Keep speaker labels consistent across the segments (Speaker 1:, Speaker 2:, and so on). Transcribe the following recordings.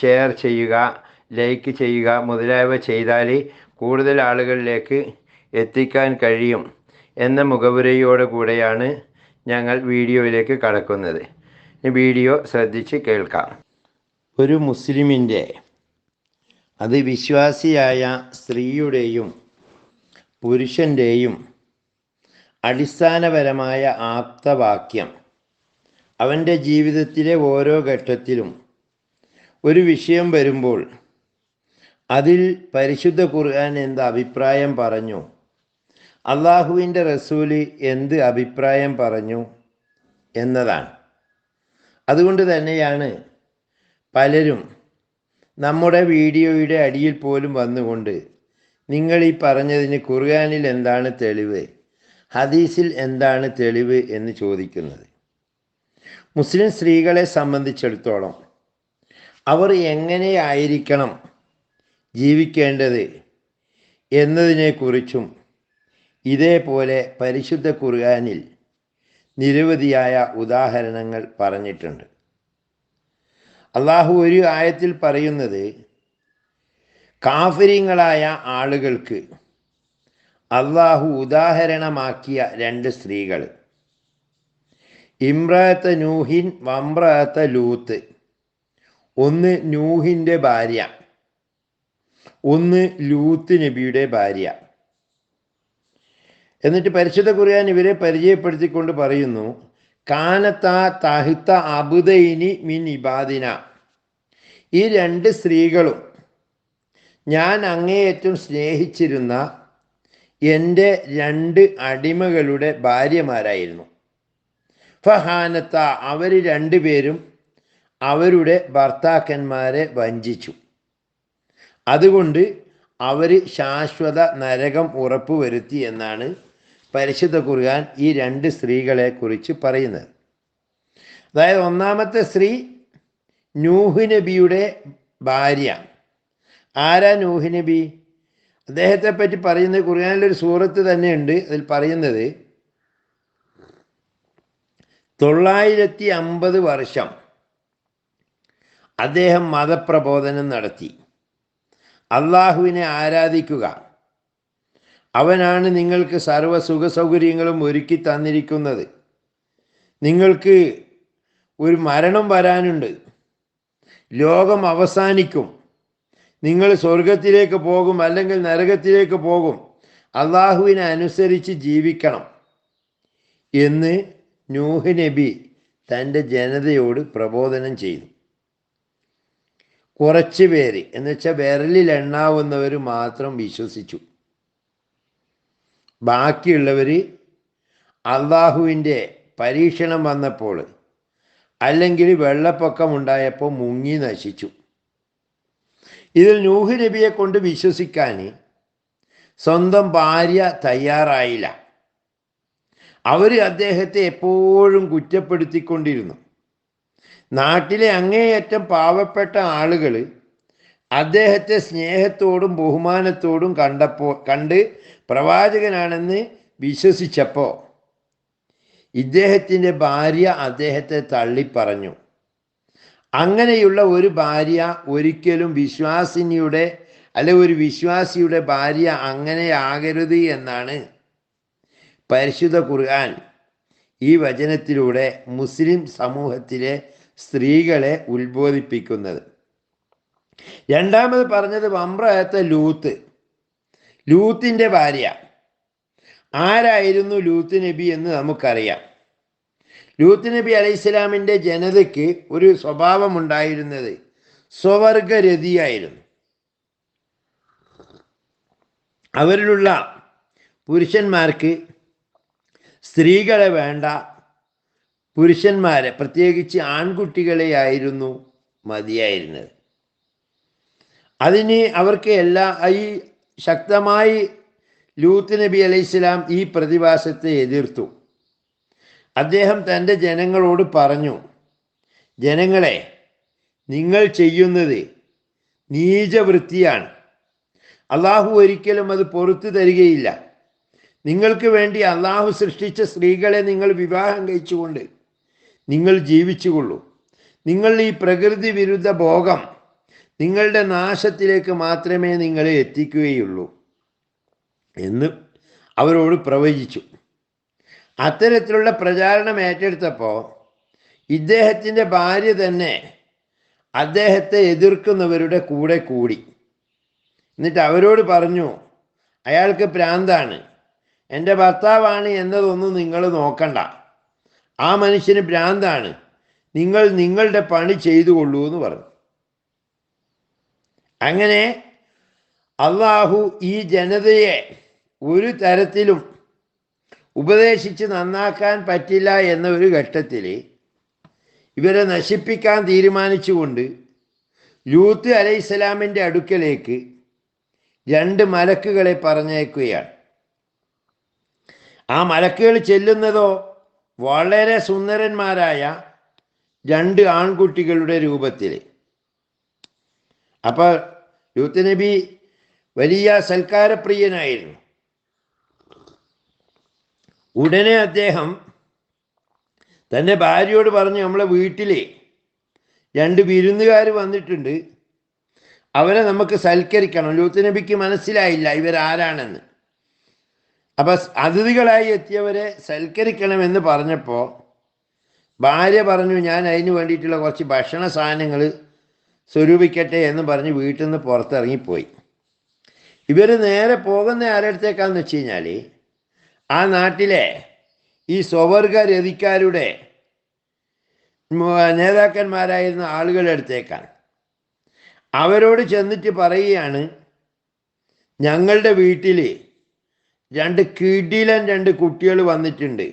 Speaker 1: Share ചെയ്യുക like ചെയ്യുക മുതലായവ ചെയ്താൽ കൂടുതൽ ആളുകളിലേക്ക് എത്തിക്കാൻ കഴിയും എന്ന മുഖവുരയോടെ കൂടെയാണ് ഞങ്ങൾ വീഡിയോയിലേക്ക് കടക്കുന്നത്. വീഡിയോ ശ്രദ്ധിച്ച് കേൾക്കാം. ഒരു മുസ്ലിമിന്റെ അത് വിശ്വാസിയായ സ്ത്രീയുടെയും പുരുഷന്റെയും അടിസ്ഥാനപരമായ ആപ്തവാക്യം അവന്റെ ജീവിതത്തിലെ ഓരോ ഘട്ടത്തിലും ഒരു വിഷയം വരുമ്പോൾ അതിൽ പരിശുദ്ധ ഖുർആൻ എന്ത് അഭിപ്രായം പറഞ്ഞു? അള്ളാഹുവിന്റെ റസൂൽ എന്ത് അഭിപ്രായം പറഞ്ഞു എന്നതാണ്. അതുകൊണ്ട് തന്നെയാണ് പലരും നമ്മുടെ വീഡിയോയുടെ അടിയിൽ പോലും വന്നുകൊണ്ട് നിങ്ങൾ ഈ പറഞ്ഞതിന് ഖുർആനിൽ എന്താണ് തെളിവ് ഹദീസിൽ എന്താണ് തെളിവ് എന്ന് ചോദിക്കുന്നത്. മുസ്ലിം സ്ത്രീകളെ സംബന്ധിച്ചിടത്തോളം അവർ എങ്ങനെയായിരിക്കണം ജീവിക്കേണ്ടത് എന്നതിനെക്കുറിച്ചും ഇതേപോലെ പരിശുദ്ധ ഖുർആനിൽ നിരവധിയായ ഉദാഹരണങ്ങൾ പറഞ്ഞിട്ടുണ്ട്. അള്ളാഹു ഒരു ആയത്തിൽ പറയുന്നത് കാഫര്യങ്ങളായ ആളുകൾക്ക് അള്ളാഹു ഉദാഹരണമാക്കിയ രണ്ട് സ്ത്രീകൾ. ഇമ്രാത്ത നൂഹിൻ വമ്രാത്ത ലൂത്ത്. ഒന്ന് നൂഹിന്റെ ഭാര്യ. ഒന്ന് ലൂത്ത് നബിയുടെ ഭാര്യ. എന്നിട്ട് പരിശുദ്ധ ഖുർആൻ ഇവരെ പരിചയപ്പെടുത്തിക്കൊണ്ട് പറയുന്നു കാനത്ത തഹിത്ത അബുദൈനി മിൻ ഇബാദിന. ഈ രണ്ട് സ്ത്രീകളും ഞാൻ അങ്ങേയറ്റം സ്നേഹിച്ചിരുന്ന എന്റെ രണ്ട് അടിമകളുടെ ഭാര്യമാരായിരുന്നു. ഫഹാനത്ത അവർ രണ്ടുപേരും അവരുടെ ഭർത്താക്കന്മാരെ വഞ്ചിച്ചു. അതുകൊണ്ട് അവർ ശാശ്വത നരകം ഉറപ്പുവരുത്തി എന്നാണ് പരിശുദ്ധ ഖുർആൻ ഈ രണ്ട് സ്ത്രീകളെ കുറിച്ച് പറയുന്നത്. അതായത് ഒന്നാമത്തെ സ്ത്രീ നൂഹ് നബിയുടെ ഭാര്യ. ആരാ നൂഹ് നബി? അദ്ദേഹത്തെ പറ്റി പറയുന്നത് ഖുർആനിലൊരു സൂറത്ത് തന്നെയുണ്ട്. അതിൽ പറയുന്നത് തൊള്ളായിരത്തി അമ്പത് വർഷം അദ്ദേഹം മതപ്രബോധനം നടത്തി. അള്ളാഹുവിനെ ആരാധിക്കുക. അവനാണ് നിങ്ങൾക്ക് സർവ സുഖ സൗകര്യങ്ങളും ഒരുക്കി തന്നിരിക്കുന്നത്. നിങ്ങൾക്ക് ഒരു മരണം വരാനുണ്ട്. ലോകം അവസാനിക്കും. നിങ്ങൾ സ്വർഗത്തിലേക്ക് പോകും അല്ലെങ്കിൽ നരകത്തിലേക്ക് പോകും. അള്ളാഹുവിനെ അനുസരിച്ച് ജീവിക്കണം. എന്ന് നൂഹ് നബി തന്റെ ജനതയോട് പ്രബോധനം ചെയ്തു. കുറച്ച് പേര്. എന്ന് വെച്ചാൽ വിരലിൽ എണ്ണാവുന്നവർ മാത്രം വിശ്വസിച്ചു. ബാക്കിയുള്ളവർ അള്ളാഹുവിന്റെ പരീക്ഷണം വന്നപ്പോൾ അല്ലെങ്കിൽ വെള്ളപ്പൊക്കം ഉണ്ടായപ്പോൾ മുങ്ങി നശിച്ചു. ഇതിൽ നൂഹ് നബിയെ കൊണ്ട് വിശ്വസിക്കാൻ സ്വന്തം ഭാര്യ തയ്യാറായില്ല. അവർ അദ്ദേഹത്തെ എപ്പോഴും കുറ്റപ്പെടുത്തിക്കൊണ്ടിരുന്നു. നാട്ടിലെ അങ്ങേയറ്റം പാവപ്പെട്ട ആളുകൾ അദ്ദേഹത്തെ സ്നേഹത്തോടും ബഹുമാനത്തോടും കണ്ടപ്പോൾ കണ്ട് പ്രവാചകനാണെന്ന് വിശ്വസിച്ചപ്പോൾ ഇദ്ദേഹത്തിന്റെ ഭാര്യ അദ്ദേഹത്തെ തള്ളിപ്പറഞ്ഞു. അങ്ങനെയുള്ള ഒരു ഭാര്യ ഒരിക്കലും വിശ്വാസിനിയുടെ അല്ലെ ഒരു വിശ്വാസിയുടെ ഭാര്യ അങ്ങനെ ആകരുത് എന്നാണ് പരിശുദ്ധ ഖുർആൻ ഈ വചനത്തിലൂടെ മുസ്ലിം സമൂഹത്തിലെ സ്ത്രീകളെ ഉത്ബോധിപ്പിക്കുന്നത്. രണ്ടാമത് പറഞ്ഞത് വമ്പ്രായത്തെ ലൂത്ത്. ലൂത്തിന്റെ ഭാര്യ. ആരായിരുന്നു ലൂത്ത് നബി എന്ന് നമുക്കറിയാം. ലൂത്ത് നബി അലൈഹി ഇസ്ലാമിന്റെ ജനതയ്ക്ക് ഒരു സ്വഭാവമുണ്ടായിരുന്നത് സ്വവർഗരതിയായിരുന്നു. അവരിലുള്ള പുരുഷന്മാർക്ക് സ്ത്രീകളെ വേണ്ട പുരുഷന്മാരെ പ്രത്യേകിച്ച് ആൺകുട്ടികളെയായിരുന്നു മതിയായിരുന്നത്. അതിന് അവർക്ക് എല്ലാ ഈ ശക്തമായി ലൂത്ത് നബി അലൈഹിസ്ലാം ഈ പ്രതിഭാസത്തെ എതിർത്തു. അദ്ദേഹം തന്റെ ജനങ്ങളോട് പറഞ്ഞു ജനങ്ങളെ നിങ്ങൾ ചെയ്യുന്നത് നീചവൃത്തിയാണ്. അള്ളാഹു ഒരിക്കലും അത് പൊറത്തു തരികയില്ല. നിങ്ങൾക്ക് വേണ്ടി അള്ളാഹു സൃഷ്ടിച്ച സ്ത്രീകളെ നിങ്ങൾ വിവാഹം കഴിച്ചുകൊണ്ട് നിങ്ങൾ ജീവിച്ചുകൊള്ളൂ. നിങ്ങൾ ഈ പ്രകൃതി വിരുദ്ധ ഭോഗം നിങ്ങളുടെ നാശത്തിലേക്ക് മാത്രമേ നിങ്ങളെ എത്തിക്കുകയുള്ളൂ എന്ന് അവരോട് പ്രവചിച്ചു. അത്തരത്തിലുള്ള പ്രചാരണം ഏറ്റെടുത്തപ്പോൾ ഇദ്ദേഹത്തിന്റെ ഭാര്യ തന്നെ അദ്ദേഹത്തെ എതിർക്കുന്നവരുടെ കൂടെ കൂടി. എന്നിട്ട് അവരോട് പറഞ്ഞു അയാൾക്ക് പ്രാന്താണ്. എന്റെ ഭർത്താവാണ് എന്നതൊന്നും നിങ്ങൾ നോക്കണ്ട. ആ മനുഷ്യന് ഭ്രാന്താണ്. നിങ്ങൾ നിങ്ങളുടെ പണി ചെയ്തു കൊള്ളൂ എന്ന് പറഞ്ഞു. അങ്ങനെ അള്ളാഹു ഈ ജനതയെ ഒരു തരത്തിലും ഉപദേശിച്ച് നന്നാക്കാൻ പറ്റില്ല എന്ന ഒരു ഘട്ടത്തിൽ ഇവരെ നശിപ്പിക്കാൻ തീരുമാനിച്ചുകൊണ്ട് ലൂത്ത് അലൈഹിസ്സലാമിന്റെ അടുക്കലേക്ക് രണ്ട് മലക്കുകളെ പറഞ്ഞേക്കുകയാണ് ആ മലക്കുകൾ ചെല്ലുന്നതോ വളരെ സുന്ദരന്മാരായ രണ്ട് ആൺകുട്ടികളുടെ രൂപത്തിൽ അപ്പോൾ യൂത്ത് നബി വലിയ സൽക്കാരപ്രിയനായിരുന്നു. ഉടനെ അദ്ദേഹം തന്റെ ഭാര്യയോട് പറഞ്ഞു നമ്മളെ വീട്ടിൽ രണ്ട് വിരുന്നുകാർ വന്നിട്ടുണ്ട്. അവരെ നമുക്ക് സൽക്കരിക്കണം. ലൂത്ത് നബിക്ക് മനസ്സിലായില്ല ഇവരാരാണെന്ന്. അപ്പം അതിഥികളായി എത്തിയവരെ സൽക്കരിക്കണമെന്ന് പറഞ്ഞപ്പോൾ ഭാര്യ പറഞ്ഞു ഞാൻ അതിന് വേണ്ടിയിട്ടുള്ള കുറച്ച് ഭക്ഷണ സാധനങ്ങൾ സ്വരൂപിക്കട്ടെ എന്ന് പറഞ്ഞ് വീട്ടിൽ നിന്ന് പുറത്തിറങ്ങിപ്പോയി. ഇവർ നേരെ പോകുന്ന ആരടുത്തേക്കാന്ന് വെച്ച് കഴിഞ്ഞാൽ ആ നാട്ടിലെ ഈ സ്വവർഗ രതിക്കാരുടെ നേതാക്കന്മാരായിരുന്ന ആളുകളുടെ അടുത്തേക്കാണ്. അവരോട് ചെന്നിട്ട് പറയുകയാണ് ഞങ്ങളുടെ വീട്ടിൽ രണ്ട് കിടിലൻ രണ്ട് കുട്ടികൾ വന്നിട്ടുണ്ട്.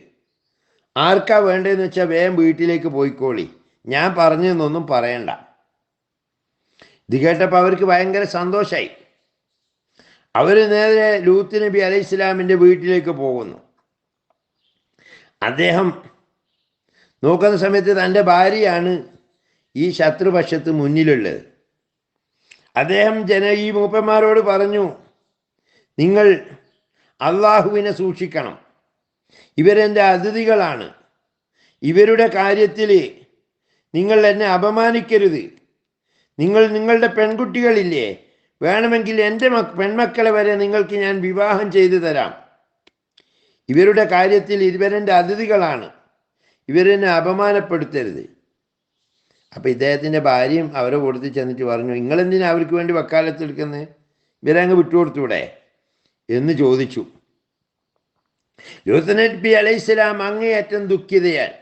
Speaker 1: ആർക്കാ വേണ്ടതെന്ന് വെച്ചാൽ വേഗം വീട്ടിലേക്ക് പോയിക്കോളി. ഞാൻ പറഞ്ഞതെന്നൊന്നും പറയണ്ട. ഇത് കേട്ടപ്പോൾ അവർക്ക് ഭയങ്കര സന്തോഷമായി അവർ നേരെ ലൂത്ത് നബി അലൈഹി ഇസ്ലാമിന്റെ വീട്ടിലേക്ക് പോകുന്നു. അദ്ദേഹം നോക്കുന്ന സമയത്ത് തന്റെ ഭാര്യയാണ് ഈ ശത്രുപക്ഷത്ത് മുന്നിലുള്ളത്. അദ്ദേഹം ജന ഈ മൂപ്പന്മാരോട് പറഞ്ഞു നിങ്ങൾ അള്ളാഹുവിനെ സൂക്ഷിക്കണം. ഇവരെന്റെ അതിഥികളാണ്. ഇവരുടെ കാര്യത്തിൽ നിങ്ങൾ എന്നെ അപമാനിക്കരുത്. നിങ്ങൾ നിങ്ങളുടെ പെൺകുട്ടികളില്ലേ വേണമെങ്കിൽ എന്റെ മക് പെൺമക്കളെ വരെ നിങ്ങൾക്ക് ഞാൻ വിവാഹം ചെയ്തു തരാം. ഇവരുടെ കാര്യത്തിൽ ഇവരെന്റെ അതിഥികളാണ്. ഇവരെന്നെ അപമാനപ്പെടുത്തരുത്. അപ്പോൾ ഇദ്ദേഹത്തിന്റെ ഭാര്യയും അവരെ കൊടുത്ത് ചെന്നിട്ട് പറഞ്ഞു നിങ്ങളെന്തിനാ അവർക്ക് വേണ്ടി വക്കാലത്തെടുക്കുന്നത് ഇവരെ അങ്ങ് വിട്ടുകൊടുത്തൂടെ? എന്ന് ചോദിച്ചു. യൂത്ത് നബി അലൈഹിസ്സലാം അങ്ങേയറ്റം ദുഃഖിതയാൽ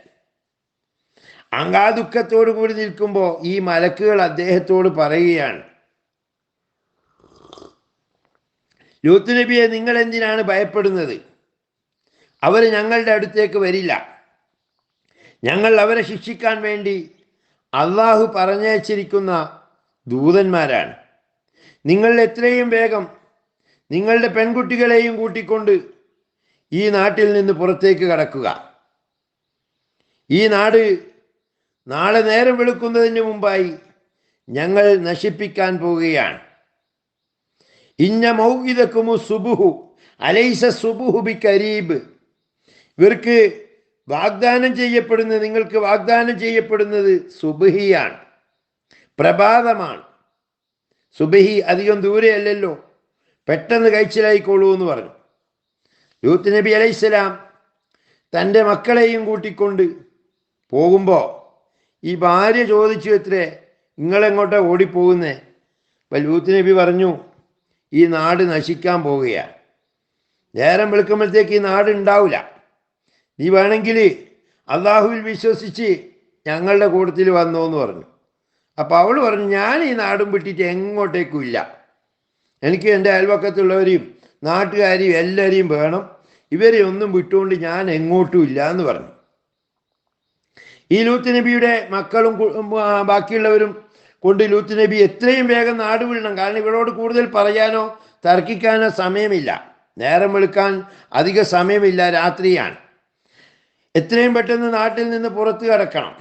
Speaker 1: അങ്കാദുഃഖത്തോടു കൂടി നിൽക്കുമ്പോൾ ഈ മലക്കുകൾ അദ്ദേഹത്തോട് പറയുകയാണ്. ലൂത്ത് നബിയെ നിങ്ങൾ എന്തിനാണ് ഭയപ്പെടുന്നത്? അവർ ഞങ്ങളുടെ അടുത്തേക്ക് വരില്ല. ഞങ്ങൾ അവരെ ശിക്ഷിക്കാൻ വേണ്ടി അള്ളാഹു പറഞ്ഞയച്ചിരിക്കുന്ന ദൂതന്മാരാണ്. നിങ്ങൾ എത്രയും വേഗം നിങ്ങളുടെ പെൺകുട്ടികളെയും കൂട്ടിക്കൊണ്ട് ഈ നാട്ടിൽ നിന്ന് പുറത്തേക്ക് കടക്കുക. ഈ നാട് നാളെ നേരം വെളുക്കുന്നതിന് മുമ്പായി ഞങ്ങൾ നശിപ്പിക്കാൻ പോവുകയാണ്. ഇന്ന മൗഹിതക്കുമു സുബുഹു അലൈസ സുബുഹു ബി കരീബ്. ഇവർക്ക് വാഗ്ദാനം ചെയ്യപ്പെടുന്നത് നിങ്ങൾക്ക് വാഗ്ദാനം ചെയ്യപ്പെടുന്നത് സുബഹിയാണ് പ്രഭാതമാണ്. സുബഹി അധികം ദൂരെയല്ലല്ലോ. പെട്ടെന്ന് കഴിച്ചിലായിക്കോളൂ എന്ന് പറഞ്ഞു. ലൂത്ത് നബി അലൈഹിസ്സലാം തന്റെ മക്കളെയും കൂട്ടിക്കൊണ്ട് പോകുമ്പോൾ ഈ ഭാര്യ ചോദിച്ചു എത്രേ നിങ്ങളെങ്ങോട്ടാ ഓടിപ്പോകുന്നേ? അപ്പം ലൂത്ത് നബി പറഞ്ഞു ഈ നാട് നശിക്കാൻ പോവുകയാണ് നേരം വെളുക്കുമ്പോഴത്തേക്ക് ഈ നാട് ഉണ്ടാവില്ല. നീ വേണമെങ്കിൽ അള്ളാഹുവിൽ വിശ്വസിച്ച് ഞങ്ങളുടെ കൂട്ടത്തിൽ വന്നോ എന്ന് പറഞ്ഞു. അപ്പോൾ അവൾ പറഞ്ഞു ഞാൻ ഈ നാടും വിട്ടിട്ട് എങ്ങോട്ടേക്കും ഇല്ല. എനിക്ക് എന്റെ അയൽവക്കത്തുള്ളവരെയും നാട്ടുകാരെയും എല്ലാവരെയും വേണം. ഇവരെ ഒന്നും വിട്ടുകൊണ്ട് ഞാൻ എങ്ങോട്ടും ഇല്ല എന്ന് പറഞ്ഞു. ഈ ലൂത്ത് നബിയുടെ മക്കളും ബാക്കിയുള്ളവരും കൊണ്ട് ലൂത്ത് നബി എത്രയും വേഗം നാട് വിടണം. കാരണം ഇവരോട് കൂടുതൽ പറയാനോ തർക്കിക്കാനോ സമയമില്ല. നേരം വെളുക്കാൻ അധിക സമയമില്ല രാത്രിയാണ്. എത്രയും പെട്ടെന്ന് നാട്ടിൽ നിന്ന് പുറത്തു കടക്കണം.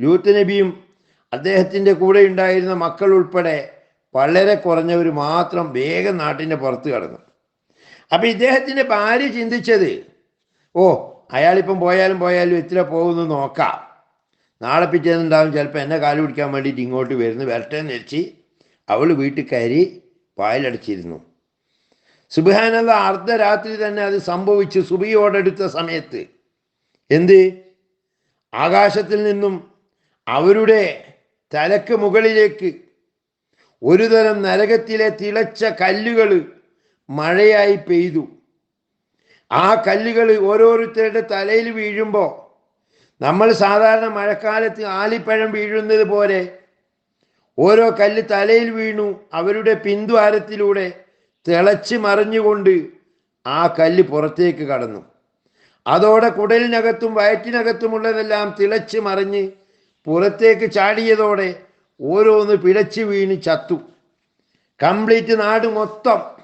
Speaker 1: ലൂത്ത് നബിയും അദ്ദേഹത്തിന്റെ കൂടെ ഉണ്ടായിരുന്ന മക്കൾ ഉൾപ്പെടെ വളരെ കുറഞ്ഞവർ മാത്രം വേഗം നാട്ടിന്റെ പുറത്ത് കടന്നു. അപ്പം ഇദ്ദേഹത്തിന്റെ ഭാര്യ ചിന്തിച്ചത് ഓ അയാളിപ്പം പോയാലും പോയാലും എത്ര പോകുന്നു നോക്കാം. നാളെ പിറ്റേന്നുണ്ടാവും ചിലപ്പോൾ എന്നെ കാൽ പിടിക്കാൻ വേണ്ടിയിട്ട് ഇങ്ങോട്ട് വരുന്നു വരട്ടെ എന്ന് അവൾ വീട്ടിൽ കയറി വായിലടച്ചിരുന്നു. സുബിഹാനല്ല അർദ്ധരാത്രി തന്നെ അത് സംഭവിച്ചു സുബിയോടെടുത്ത സമയത്ത്. എന്ത്? ആകാശത്തിൽ നിന്നും അവരുടെ തലക്ക് മുകളിലേക്ക് ഒരു തരം നരകത്തിലെ തിളച്ച കല്ലുകൾ മഴയായി പെയ്തു. ആ കല്ലുകൾ ഓരോരുത്തരുടെ തലയിൽ വീഴുമ്പോൾ നമ്മൾ സാധാരണ മഴക്കാലത്ത് ആലിപ്പഴം വീഴുന്നത് പോലെ ഓരോ കല്ല് തലയിൽ വീണു അവരുടെ പിന്തുവാരത്തിലൂടെ തിളച്ച് മറിഞ്ഞുകൊണ്ട് ആ കല്ല് പുറത്തേക്ക് കടന്നു. അതോടെ കുടലിനകത്തും വയറ്റിനകത്തുമുള്ളതെല്ലാം തിളച്ച് മറിഞ്ഞ് പുറത്തേക്ക് ചാടിയതോടെ ഓരോന്ന് പിഴച്ചു വീണ് ചത്തു. കംപ്ലീറ്റ് നാട് മൊത്തം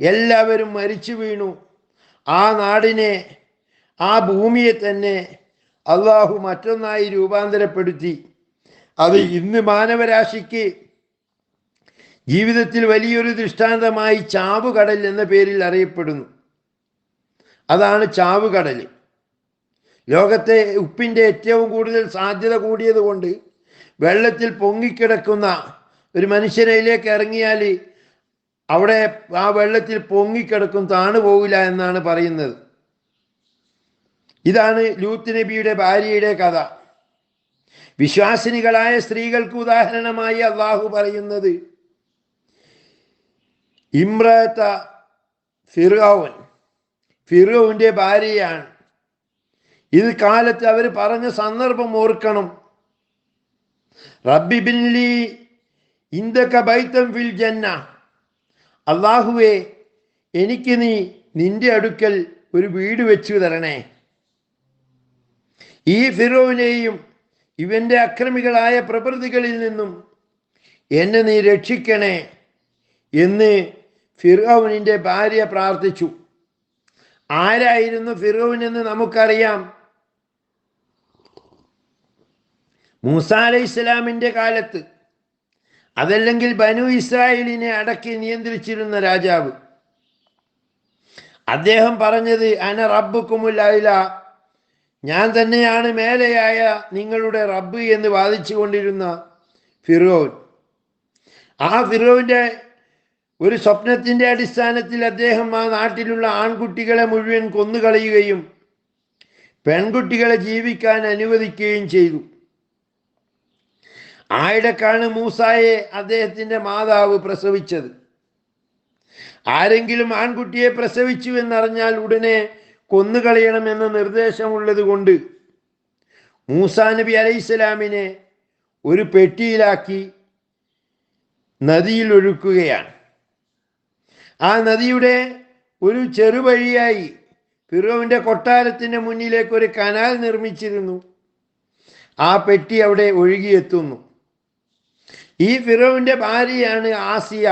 Speaker 1: എല്ലാവരും മരിച്ചു വീണു. ആ നാടിനെ ആ ഭൂമിയെ തന്നെ അള്ളാഹു മറ്റൊന്നായി രൂപാന്തരപ്പെടുത്തി. അത് ഇന്ന് മാനവരാശിക്ക് ജീവിതത്തിൽ വലിയൊരു ദൃഷ്ടാന്തമായി ചാവുകടൽ എന്ന പേരിൽ അറിയപ്പെടുന്നു. അതാണ് ചാവുകടൽ. ലോകത്തെ ഉപ്പിന്റെ ഏറ്റവും കൂടുതൽ സാധ്യത കൂടിയത് കൊണ്ട് വെള്ളത്തിൽ പൊങ്ങിക്കിടക്കുന്ന ഒരു മനുഷ്യനയിലേക്ക് ഇറങ്ങിയാൽ അവിടെ ആ വെള്ളത്തിൽ പൊങ്ങിക്കിടക്കും താണു പോവില്ല എന്നാണ് പറയുന്നത്. ഇതാണ് ലൂത്ത് നബിയുടെ ഭാര്യയുടെ കഥ. വിശ്വാസിനികളായ സ്ത്രീകൾക്ക് ഉദാഹരണമായി അള്ളാഹു പറയുന്നത് ഇമ്രത്ത ഫിറോവൻ ഫിറോവിന്റെ ഭാര്യയാണ്. ഇത് കാലത്ത് അവർ പറഞ്ഞ സന്ദർഭം ഓർക്കണം. റബ്ബി ഫിൽ ജന്ന. അള്ളാഹുവേ എനിക്ക് നീ നിന്റെ അടുക്കൽ ഒരു വീട് വെച്ചു തരണേ. ഈ ഫിറോവിനെയും ഇവന്റെ അക്രമികളായ പ്രകൃതികളിൽ നിന്നും എന്നെ നീ രക്ഷിക്കണേ എന്ന് ഫിറോവിനിന്റെ ഭാര്യ പ്രാർത്ഥിച്ചു. ആരായിരുന്നു ഫിറോവിൻ എന്ന് നമുക്കറിയാം. മൂസ അലൈഹി ഇസ്ലാമിന്റെ കാലത്ത് അതല്ലെങ്കിൽ ബനു ഇസ്രായേലിനെ അടക്കി നിയന്ത്രിച്ചിരുന്ന രാജാവ്. അദ്ദേഹം പറഞ്ഞത് അന റബ്ബുക്കുമുല്ല ഞാൻ തന്നെയാണ് മേലെയായ നിങ്ങളുടെ റബ്ബ് എന്ന് വാദിച്ചു കൊണ്ടിരുന്ന ഫിറോൻ. ആ ഫിറോവിന്റെ ഒരു സ്വപ്നത്തിന്റെ അടിസ്ഥാനത്തിൽ അദ്ദേഹം ആ നാട്ടിലുള്ള ആൺകുട്ടികളെ മുഴുവൻ കൊന്നുകളയുകയും പെൺകുട്ടികളെ ജീവിക്കാൻ അനുവദിക്കുകയും ചെയ്തു. ആയിടക്കാണ് മൂസായെ അദ്ദേഹത്തിന്റെ മാതാവ് പ്രസവിച്ചത്. ആരെങ്കിലും ആൺകുട്ടിയെ പ്രസവിച്ചു എന്നറിഞ്ഞാൽ ഉടനെ കൊന്നുകളയണമെന്ന നിർദ്ദേശമുള്ളത് കൊണ്ട് മൂസാ നബി അലൈഹിസ്സലാമിനെ ഒരു പെട്ടിയിലാക്കി നദിയിൽ ഒഴുക്കുകയാണ്. ആ നദിയുടെ ഒരു ചെറുവഴിയായി ഫിറോവിന്റെ കൊട്ടാരത്തിന്റെ മുന്നിലേക്ക് ഒരു കനാൽ നിർമ്മിച്ചിരുന്നു. ആ പെട്ടി അവിടെ ഒഴുകിയെത്തുന്നു. ഈ ഫിറോവിന്റെ ഭാര്യയാണ് ആസിയ.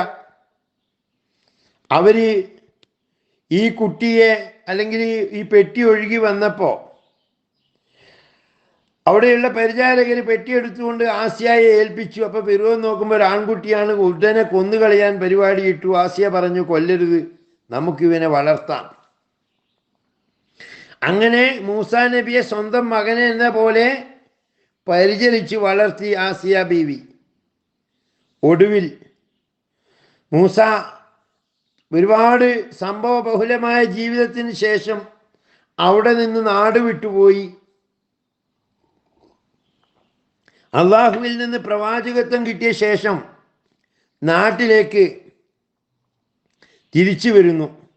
Speaker 1: അവർ ഈ കുട്ടിയെ അല്ലെങ്കിൽ ഈ പെട്ടി ഒഴുകി വന്നപ്പോൾ അവിടെയുള്ള പരിചാരകർ പെട്ടിയെടുത്തുകൊണ്ട് ആസിയയെ ഏൽപ്പിച്ചു. അപ്പോൾ ഫിറോ നോക്കുമ്പോൾ ഒരു ആൺകുട്ടിയാണ് ഉടനെ കൊന്നുകളയാൻ പരിപാടി ഇട്ടു. ആസിയ പറഞ്ഞു കൊല്ലരുത് നമുക്കിവനെ വളർത്താം. അങ്ങനെ മൂസാ നബിയെ സ്വന്തം മകനെ എന്ന പോലെ പരിചരിച്ച് വളർത്തി ആസിയ ബീവി. ഒടുവിൽ മൂസ ഒരുപാട് സംഭവ ബഹുലമായ ജീവിതത്തിന് ശേഷം അവിടെ നിന്ന് നാട് വിട്ടുപോയി. അള്ളാഹുവിൽ നിന്ന് പ്രവാചകത്വം കിട്ടിയ ശേഷം നാട്ടിലേക്ക് തിരിച്ചു വരുന്നു.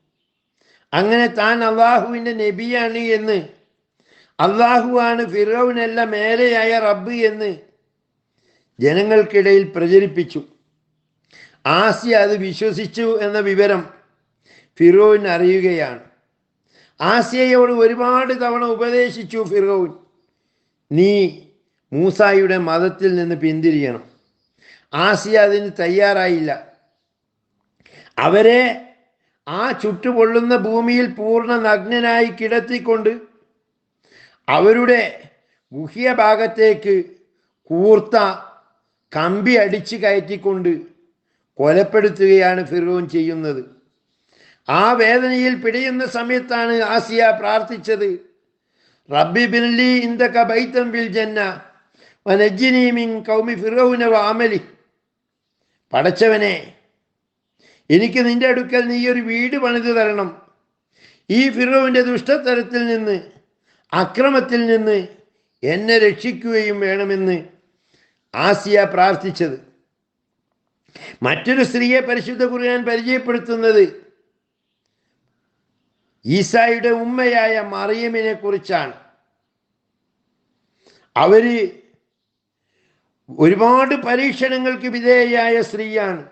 Speaker 1: അങ്ങനെ താൻ അള്ളാഹുവിന്റെ നബിയാണ് എന്ന് അള്ളാഹുവാണ് ഫിറോവിനല്ല മേലെയായ റബ്ബ് എന്ന് ജനങ്ങൾക്കിടയിൽ പ്രചരിപ്പിച്ചു. ആസിയ അത് വിശ്വസിച്ചു എന്ന വിവരം ഫിറോവിൻ അറിയുകയാണ്. ആസിയയോട് ഒരുപാട് തവണ ഉപദേശിച്ചു ഫിറോവിൻ നീ മൂസായുടെ മതത്തിൽ നിന്ന് പിന്തിരിയണം. ആസിയ അതിന് തയ്യാറായില്ല. അവരെ ആ ചുട്ടുപൊള്ളുന്ന ഭൂമിയിൽ പൂർണ നഗ്നനായി കിടത്തിക്കൊണ്ട് അവരുടെ ഗുഹ്യഭാഗത്തേക്ക് കൂർത്ത കമ്പി അടിച്ചു കയറ്റിക്കൊണ്ട് കൊലപ്പെടുത്തുകയാണ് ഫിറോൻ ചെയ്യുന്നത്. ആ വേദനയിൽ പിടയുന്ന സമയത്താണ് ആസിയ പ്രാർത്ഥിച്ചത്. റബ്ബി ബിൻലി ഇന്ദക ബൈത്തം ബിൽ ജന്ന വനജ്ജിനി മിൻ കൗമി ഫിറോവിന വാമലി പടച്ചവനെ എനിക്ക് നിന്റെ അടുക്കൽ നീ ഒരു വീട് പണിത് തരണം. ഈ ഫിറോവിന്റെ ദുഷ്ടത്തരത്തിൽ നിന്ന് അക്രമത്തിൽ നിന്ന് എന്നെ രക്ഷിക്കുകയും വേണമെന്ന് ആസിയ പ്രാർത്ഥിച്ചത്. മറ്റൊരു സ്ത്രീയെ പരിശുദ്ധ കുറിയാൻ പരിചയപ്പെടുത്തുന്നത് ഈസായുടെ ഉമ്മയായ മറിയമിനെ കുറിച്ചാണ്. അവർ ഒരുപാട് പരീക്ഷണങ്ങൾക്ക് വിധേയയായ സ്ത്രീയാണ്.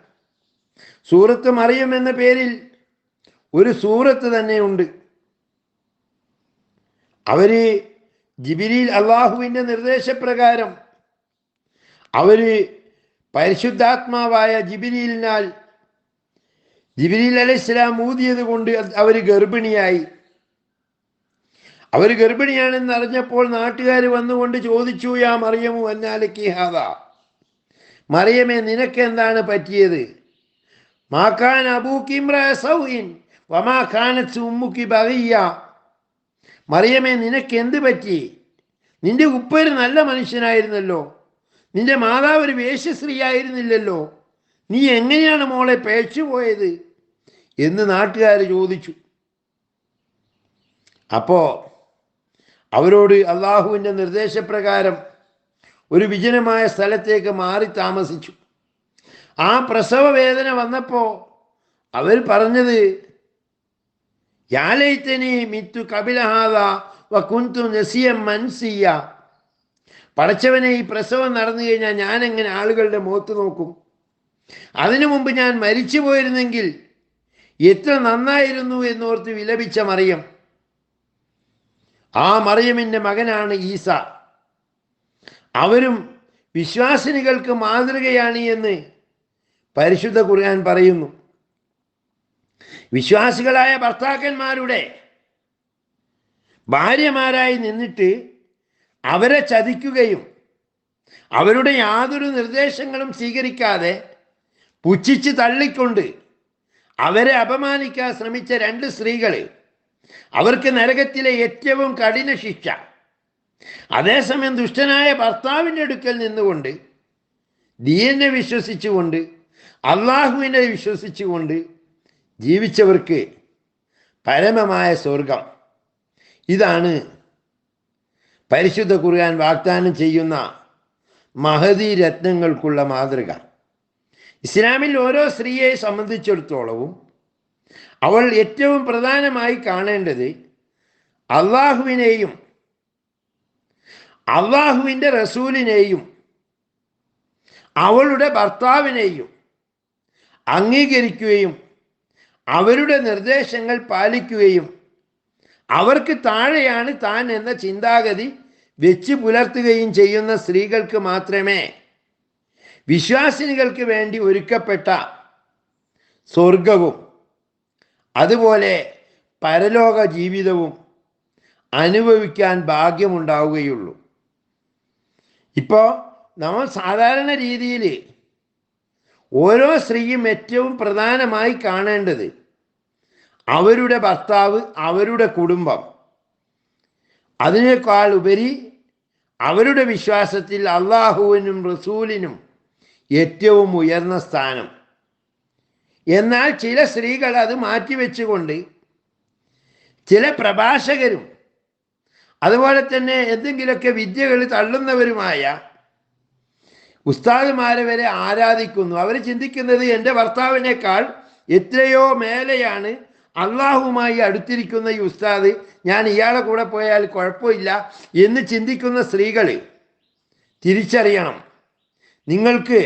Speaker 1: സൂറത്ത് മറിയം എന്ന പേരിൽ ഒരു സൂറത്ത് തന്നെയുണ്ട് അവർ ജിബിരിയിൽ അള്ളാഹുവിന്റെ നിർദ്ദേശപ്രകാരം അവർ പരിശുദ്ധാത്മാവായ ജിബിലിയിലിനാൽ ജിബിരിൽ അലൈഹിസ്ലാം ഊതിയത് കൊണ്ട് അവർ ഗർഭിണിയായി. അവർ ഗർഭിണിയാണെന്ന് അറിഞ്ഞപ്പോൾ നാട്ടുകാർ വന്നുകൊണ്ട് ചോദിച്ചു യാ മറിയമു അന്നാലക്കി ഹാദ? മറിയമേ നിനക്ക് എന്താണ് പറ്റിയത്? മാക്കാൻ ഖാനത്ത് ഉമ്മുക്കി ബഹിയ മറിയമേ നിനക്ക് എന്ത് പറ്റി? നിന്റെ ഉപ്പര് നല്ല മനുഷ്യനായിരുന്നല്ലോ. നിന്റെ മാതാവ് ഒരു വേശ്യസ്ത്രീ ആയിരുന്നില്ലല്ലോ നീ എങ്ങനെയാണ് മോളെ പേച്ചു പോയത്? എന്ന് നാട്ടുകാർ ചോദിച്ചു. അപ്പോൾ അവരോട് അള്ളാഹുവിന്റെ നിർദ്ദേശപ്രകാരം ഒരു വിജനമായ സ്ഥലത്തേക്ക് മാറി താമസിച്ചു. ആ പ്രസവ വേദന വന്നപ്പോൾ അവർ പറഞ്ഞത് യാലൈത്തനി മിത്തു കപിലഹാദ വ കുന്തു നസിയ മൻസിയ. പടച്ചവനെ ഈ പ്രസവം നടന്നു കഴിഞ്ഞാൽ ഞാൻ എങ്ങനെ ആളുകളുടെ മുഖത്ത് നോക്കും? അതിനു മുമ്പ് ഞാൻ മരിച്ചു പോയിരുന്നെങ്കിൽ എത്ര നന്നായിരുന്നു എന്നോർത്ത് വിലപിച്ച മറിയം. ആ മറിയമിന്റെ മകനാണ് ഈസ. അവരും വിശ്വാസിനികൾക്ക് മാതൃകയാണ് എന്ന് പരിശുദ്ധ ഖുർആൻ പറയുന്നു. വിശ്വാസികളായ ഭർത്താക്കന്മാരുടെ ഭാര്യമാരായി നിന്നിട്ട് അവരെ ചതിക്കുകയും അവരുടെ യാതൊരു നിർദ്ദേശങ്ങളും സ്വീകരിക്കാതെ പുച്ഛിച്ച് തള്ളിക്കൊണ്ട് അവരെ അപമാനിക്കാൻ ശ്രമിച്ച രണ്ട് സ്ത്രീകൾ അവർക്ക് നരകത്തിലെ ഏറ്റവും കഠിന ശിക്ഷ. അതേസമയം ദുഷ്ടനായ ഭർത്താവിന്റെ അടുക്കൽ നിന്നുകൊണ്ട് ദീനെ വിശ്വസിച്ചുകൊണ്ട് അള്ളാഹുവിനെ വിശ്വസിച്ചുകൊണ്ട് ജീവിച്ചവർക്ക് പരമമായ സ്വർഗം. ഇതാണ് പരിശുദ്ധ ഖുർആൻ വാഗ്ദാനം ചെയ്യുന്ന മഹതി രത്നങ്ങൾക്കുള്ള മാതൃക. ഇസ്ലാമിൽ ഓരോ സ്ത്രീയെ സംബന്ധിച്ചിടത്തോളവും അവൾ ഏറ്റവും പ്രധാനമായി കാണേണ്ടത് അള്ളാഹുവിനെയും അള്ളാഹുവിന്റെ റസൂലിനെയും അവളുടെ ഭർത്താവിനെയും അംഗീകരിക്കുകയും അവരുടെ നിർദ്ദേശങ്ങൾ പാലിക്കുകയും അവർക്ക് താഴെയാണ് താൻ എന്ന ചിന്താഗതി വെച്ച് പുലർത്തുകയും ചെയ്യുന്ന സ്ത്രീകൾക്ക് മാത്രമേ വിശ്വാസിനികൾക്ക് വേണ്ടി ഒരുക്കപ്പെട്ട സ്വർഗവും അതുപോലെ പരലോക ജീവിതവും അനുഭവിക്കാൻ ഭാഗ്യമുണ്ടാവുകയുള്ളൂ. ഇപ്പോൾ നമ്മൾ സാധാരണ രീതിയിൽ ഓരോ സ്ത്രീയും ഏറ്റവും പ്രധാനമായി കാണേണ്ടത് അവരുടെ ഭർത്താവ് അവരുടെ കുടുംബം. അതിനേക്കാൾ ഉപരി അവരുടെ വിശ്വാസത്തിൽ അള്ളാഹുവിനും റസൂലിനും ഏറ്റവും ഉയർന്ന സ്ഥാനം. എന്നാൽ ചില സ്ത്രീകൾ അത് മാറ്റിവെച്ചുകൊണ്ട് ചില പ്രഭാഷകരും അതുപോലെ തന്നെ എന്തെങ്കിലുമൊക്കെ വിദ്യകൾ തള്ളുന്നവരുമായ ഉസ്താദുമാരെ വരെ ആരാധിക്കുന്നു. അവർ ചിന്തിക്കുന്നത് എന്റെ ഭർത്താവിനേക്കാൾ എത്രയോ മേലെയാണ് അള്ളാഹുമായി അടുത്തിരിക്കുന്ന ഈ ഉസ്താദ് ഞാൻ ഇയാളെ കൂടെ പോയാൽ കുഴപ്പമില്ല എന്ന് ചിന്തിക്കുന്ന സ്ത്രീകൾ തിരിച്ചറിയണം. നിങ്ങൾക്ക്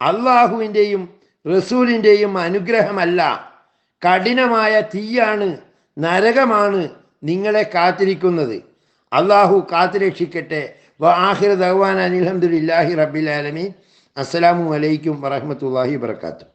Speaker 1: അള്ളാഹുവിന്റെയും റസൂലിന്റെയും അനുഗ്രഹമല്ല കഠിനമായ തീയാണ് നരകമാണ് നിങ്ങളെ കാത്തിരിക്കുന്നത്. അള്ളാഹു കാത്തുരക്ഷിക്കട്ടെ. ആഹിർ ദഹ്വാൻ അനിൽഹമുല്ലാഹി റബ്ബിൽ ആലമീൻ. അസ്സലാമു അലൈക്കും വറഹമത്തല്ലാഹി വർക്കാത്തു